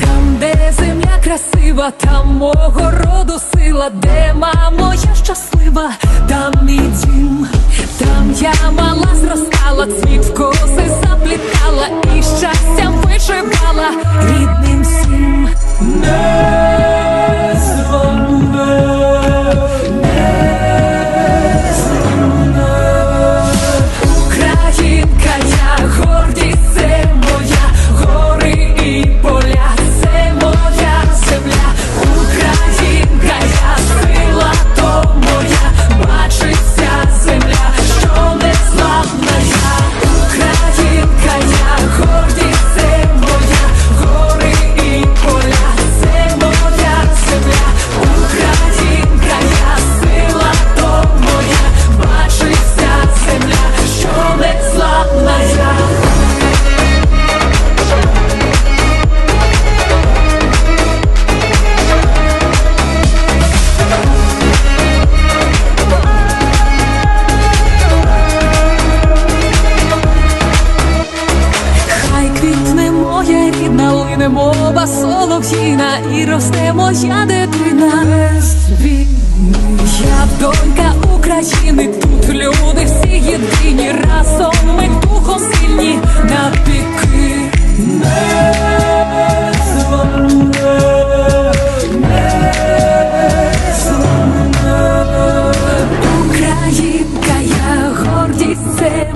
Там, де земля красива, там мого роду сила, де мамо, я щаслива, там і дім, там я мала зростала цвіт. неба солов'їна і росте моя дитина. Я донька України, тут люди всі єдині, разом ми духом сильні на піки. Українка, я гордість це.